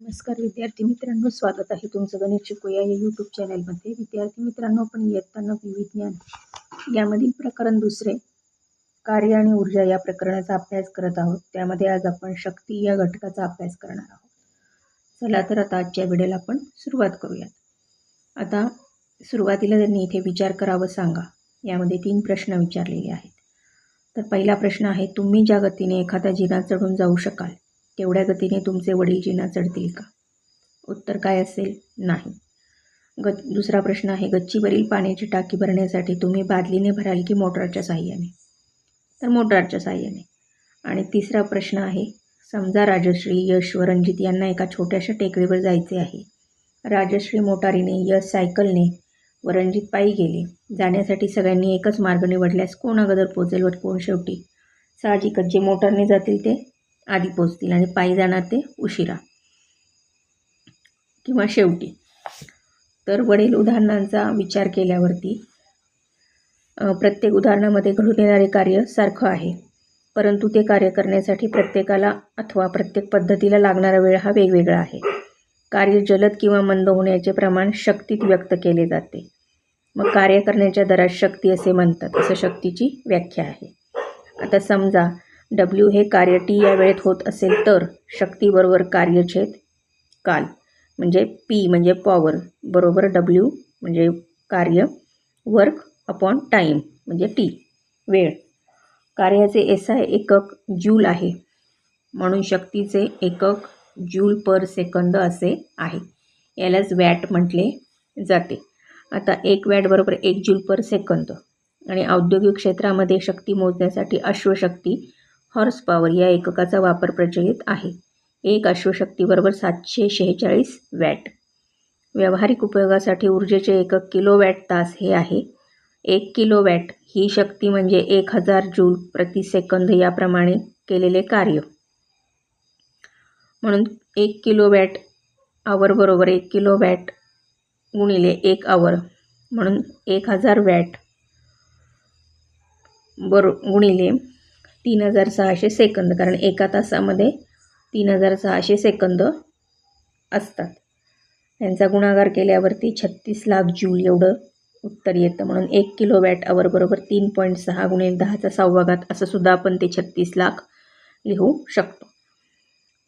नमस्कार विद्यार्थी मित्रांनो स्वागत आहे तुमचं गणेश शिकूया या यूट्यूब चॅनलमध्ये विद्यार्थी मित्रांनो आपण इयत्ता नववी विज्ञान यामधील प्रकरण दुसरे कार्य आणि ऊर्जा या प्रकरणाचा अभ्यास करत आहोत. त्यामध्ये आज आपण शक्ती या घटकाचा अभ्यास करणार आहोत. चला तर आता आजच्या व्हिडिओला आपण सुरुवात करूयात. आता सुरुवातीला त्यांनी इथे विचार करावं सांगा. यामध्ये तीन प्रश्न विचारलेले आहेत. तर पहिला प्रश्न आहे तुम्ही ज्या गतीने एखाद्या जिना चढून जाऊ शकाल तेवढ्या गतीने तुमचे वडील जिना चढतील का? उत्तर काय असेल? नाही. ग दुसरा प्रश्न आहे गच्चीवरील पाण्याची टाकी भरण्यासाठी तुम्ही बादलीने भराल की मोटरच्या साह्याने? तर मोटारच्या साह्याने. आणि तिसरा प्रश्न आहे समजा राजश्री यश व रणजित यांना एका छोट्याशा टेकडीवर जायचे आहे. राजश्री मोटारीने यश सायकलने व रणजित पायी गेले. जाण्यासाठी सगळ्यांनी एकच मार्ग निवडल्यास कोण अगोदर पोचेल व कोण शेवटी? साहजिकच जे मोटारने जातील ते आधी पोचतील आणि पायी जाणार ते उशिरा. किंवा शेवटी. तर वडील उदाहरणांचा विचार केल्यावरती प्रत्येक उदाहरणामध्ये घडून येणारे कार्य सारखं आहे. परंतु ते कार्य करण्यासाठी प्रत्येकाला अथवा प्रत्येक पद्धतीला लागणारा वेळ हा वेगवेगळा आहे. कार्य जलद किंवा मंद होण्याचे प्रमाण शक्तीत व्यक्त केले जाते. मग कार्य करण्याच्या दरात शक्ती असे म्हणतात असं शक्तीची व्याख्या आहे. आता समजा डब्ल्यू हे कार्य टी या वेळेत होत असेल तर शक्तीबरोबर कार्यछेद काल म्हणजे पी म्हणजे पॉवर बरोबर डब्ल्यू म्हणजे कार्य वर्क अपॉन टाईम म्हणजे टी वेळ. कार्याचे एस आय एकक जूल आहे म्हणून शक्तीचे एकक जूल पर सेकंद असे आहे. यालाच वॅट म्हटले जाते. आता एक वॅट बरोबर एक जूल पर सेकंद आणि औद्योगिक क्षेत्रामध्ये शक्ती मोजण्यासाठी अश्वशक्ती हॉर्स पॉवर या एककाचा वापर प्रचलित आहे. एक अश्वशक्तीबरोबर सातशे शेहेचाळीस वॅट. व्यावहारिक उपयोगासाठी ऊर्जेचे एकक किलो वॅट तास हे आहे. एक किलो वॅट ही शक्ती म्हणजे एक हजार जूल प्रति सेकंद याप्रमाणे केलेले कार्य. म्हणून एक किलो वॅट आवर बरोबर एक किलो वॅट गुणिले एक आवर म्हणून एक हजार वॅट बरो गुणिले तीन हजार सहाशे सेकंद कारण एका तासामध्ये तीन हजार सहाशे सेकंद असतात. त्यांचा गुणाकार केल्यावरती छत्तीस लाख जूल एवढं उत्तर येतं. म्हणून एक किलो वॅट आवर बरोबर तीन पॉईंट सहा गुणिले दहाचा सहावागात असं सुद्धा आपण ते छत्तीस लाख लिहू शकतो.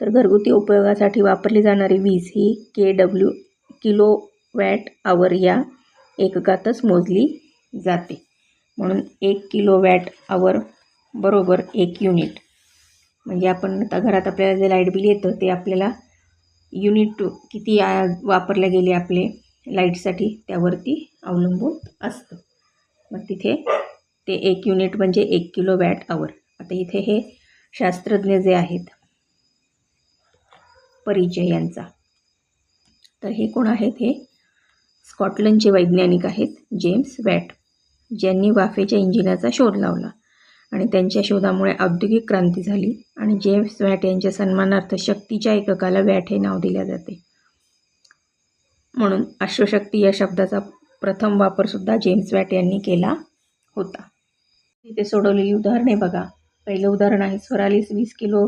तर घरगुती उपयोगासाठी वापरली जाणारी वीज ही K W kilo watt hour या एककातच मोजली जाते. म्हणून एक किलो वॅट आवर बरोबर एक युनिट म्हणजे आपण आता घरात आपल्याला जे लाइट बिल येतं ते आपल्याला युनिट किती वापरले गेले आपले लाईटसाठी त्यावरती अवलंबून असतं. मग तिथे ते एक युनिट म्हणजे एक किलो वॅट आवर आता इथे हे शास्त्रज्ञ जे आहेत परिचय यांचा. तर हे कोण आहेत? हे स्कॉटलंडचे वैज्ञानिक आहेत जेम्स वॅट ज्यांनी वाफेच्या इंजिनाचा शोध लावला. आणि त्यांच्या शोधामुळे औद्योगिक क्रांती झाली आणि जेम्स वॅट यांच्या सन्मानार्थ शक्तीच्या एककाला वॅट हे नाव दिले जाते. म्हणून अश्वशक्ती या शब्दाचा प्रथम वापरसुद्धा जेम्स वॅट यांनी केला होता. तिथे सोडवलेली उदाहरणे बघा. पहिलं उदाहरण आहे स्वरालीस वीस किलो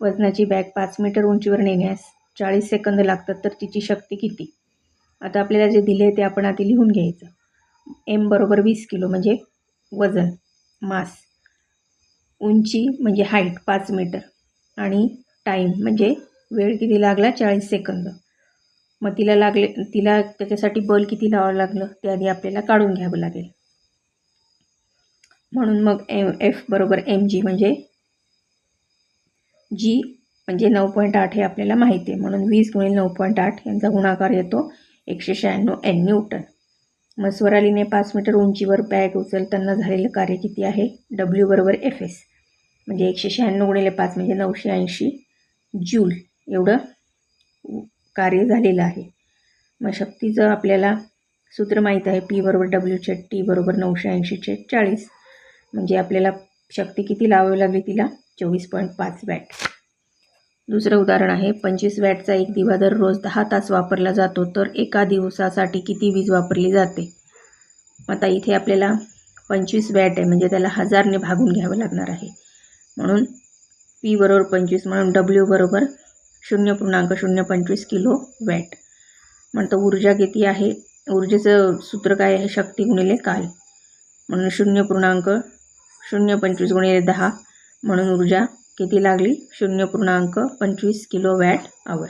वजनाची बॅग पाच मीटर उंचीवर नेण्यास चाळीस सेकंद लागतात तर तिची शक्ती किती? आता आपल्याला जे दिले ते आपण आधी लिहून घ्यायचं. एम बरोबर वीस किलो म्हणजे वजन मास. उंची म्हणजे हाईट पाच मीटर आणि टाईम म्हणजे वेळ किती लागला? चाळीस सेकंद मग तिला लागले तिला त्याच्यासाठी बल किती लावावं लागलं? ते आधी आपल्याला काढून घ्यावं लागेल. म्हणून मग एम एफ बरोबर एम जी म्हणजे जी म्हणजे नऊ पॉईंट आठ हे आपल्याला माहिती आहे. म्हणून वीस गुणिले नऊ पॉईंट आठ यांचा गुणाकार येतो एकशे शहाण्णव एन न्यूटन. मग स्वरालीने पाच मीटर उंचीवर बॅग उचलताना झालेलं कार्य किती आहे? डब्ल्यू बरोबर एफ एस म्हणजे एकशे शहाण्णव गुणिले पाच म्हणजे नऊशे ऐंशी जूल एवढं कार्य झालेलं आहे. मग शक्तीचं आपल्याला सूत्र माहीत आहे पी बरोबर डब्ल्यूचे टी बरोबर नऊशे ऐंशीचे चाळीस. म्हणजे आपल्याला शक्ती किती लावावी लागली तिला? चोवीस पॉईंट पाच वॅट. दुसरं उदाहरण आहे पंचवीस वॅटचा एक दिवा दररोज दहा तास वापरला जातो तर एका दिवसासाठी किती वीज वापरली जाते? आता इथे आपल्याला पंचवीस वॅट आहे म्हणजे त्याला हजारने भागून घ्यावं लागणार आहे. म्हणून पी बरोबर पंचवीस म्हणून डब्ल्यू बरोबर शून्य पूर्णांक शून्य पंचवीस किलो वॅट. म्हणतो ऊर्जा किती आहे? ऊर्जेचं सूत्र काय आहे? शक्ती गुणिले काल म्हणून शून्य पूर्णांक शून्य पंचवीस गुणिले दहा म्हणून ऊर्जा किती लागली? शून्य पूर्णांक पंचवीस किलो वॅट आवर